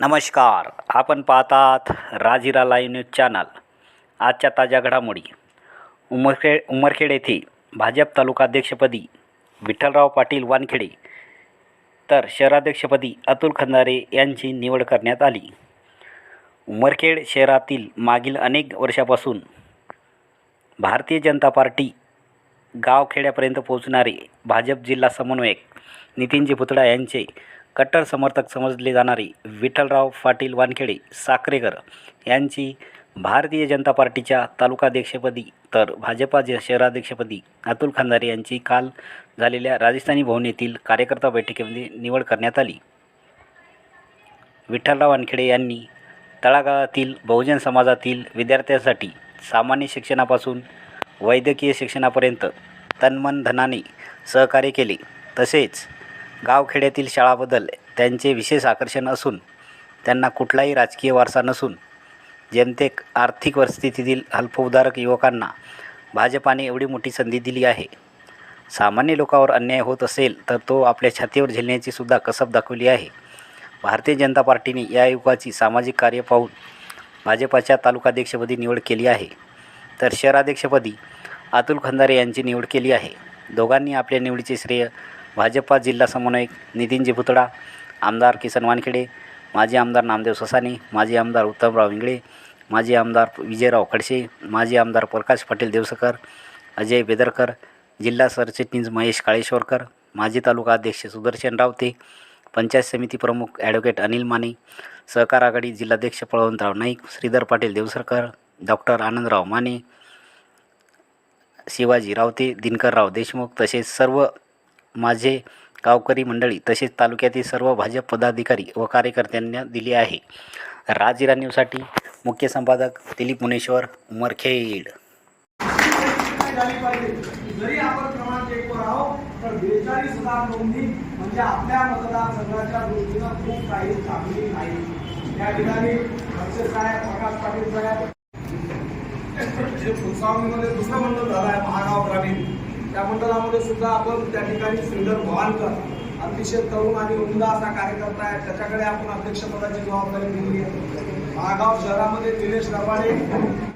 नमस्कार आपण पाहतात राजिरा लाईव्ह न्यूज चॅनल. आजच्या ताज्या घडामोडी. उमरखेड उमरखेड येथे भाजप तालुकाध्यक्षपदी विठ्ठलराव पाटील वानखेडे तर शहराध्यक्षपदी अतुल खंदारे यांची निवड करण्यात आली. उमरखेड शहरातील मागील अनेक वर्षापासून भारतीय जनता पार्टी गावखेड्यापर्यंत पोहोचणारे भाजप जिल्हा समन्वयक नितीनजी पुतळा यांचे कट्टर समर्थक समजले जाणारे विठ्ठलराव पाटील वानखेडे साखरेकर यांची भारतीय जनता पार्टीच्या तालुकाध्यक्षपदी तर भाजपा शहराध्यक्षपदी अतुल खंदारे यांची काल झालेल्या राजस्थानी भवन येथील कार्यकर्ता बैठकीमध्ये निवड करण्यात आली. विठ्ठलराव वानखेडे यांनी तळागाळातील बहुजन समाजातील विद्यार्थ्यांसाठी सामान्य शिक्षणापासून वैद्यकीय शिक्षणापर्यंत तन्मन धनाने सहकार्य केले. तसेच गावखेड्यातील शाळाबद्दल त्यांचे विशेष आकर्षण असून त्यांना कुठलाही राजकीय वारसा नसून जनतेक आर्थिक परिस्थितीतील अल्पउदारक युवकांना भाजपाने एवढी मोठी संधी दिली आहे. सामान्य लोकांवर अन्याय होत असेल तर तो आपल्या छातीवर झेलण्याची सुद्धा कसब दाखवली आहे. भारतीय जनता पार्टीने या युवकाची सामाजिक कार्य पाहून भाजपाच्या तालुकाध्यक्षपदी निवड केली आहे. तर शहराध्यक्षपदी अतुल खंदारे यांची निवड केली आहे. दोघांनी आपल्या निवडीचे श्रेय भाजपा जिल्हा समन्वयक नितीनजी पुतळा आमदार किसन वानखेडे माजी आमदार नामदेव ससाने माजी आमदार उत्तमराव इंगळे माजी आमदार विजयराव खडसे माजी आमदार प्रकाश पाटील देवसकर अजय बेदरकर जिल्हा सरचिटणीस महेश काळेश्वरकर माजी तालुका अध्यक्ष सुदर्शन रावते पंचायत समिती प्रमुख ॲडव्होकेट अनिल माने सहकार आघाडी जिल्हाध्यक्ष पळवंतराव नाईक श्रीधर पाटील देवसरकर डॉक्टर आनंदराव माने शिवाजी रावते दिनकरराव देशमुख तसेच सर्व माझे गावकरी मंडळी तसेच तालुक्यातील सर्व भाजप पदाधिकारी व कार्यकर्त्यांना दिली आहे. राजिरा न्यूजसाठी मुख्य संपादक दिलीप मुनेश्वर उमरखेड झाली पाहिजे जरी आपण क्रमांक एक वर आहोत तर बेचाळीस हजार नोंदणी म्हणजे आपल्या मतदारसंघाच्या दृष्टीनं खूप काही चांगली नाही. या ठिकाणी खडसे साहेब प्रकाश पाटील साहेब. जे फुलसावणीमध्ये दुसरं मंडळ झालं आहे महागाव ग्रामीण. त्या मंडळामध्ये सुद्धा आपण त्या ठिकाणी श्रीधर भवानकर अतिशय तरुण आणि उमदा असा कार्यकर्ता आहे. त्याच्याकडे आपण अध्यक्षपदाची जबाबदारी दिली आहे. महागाव शहरामध्ये दिनेश नरवाडे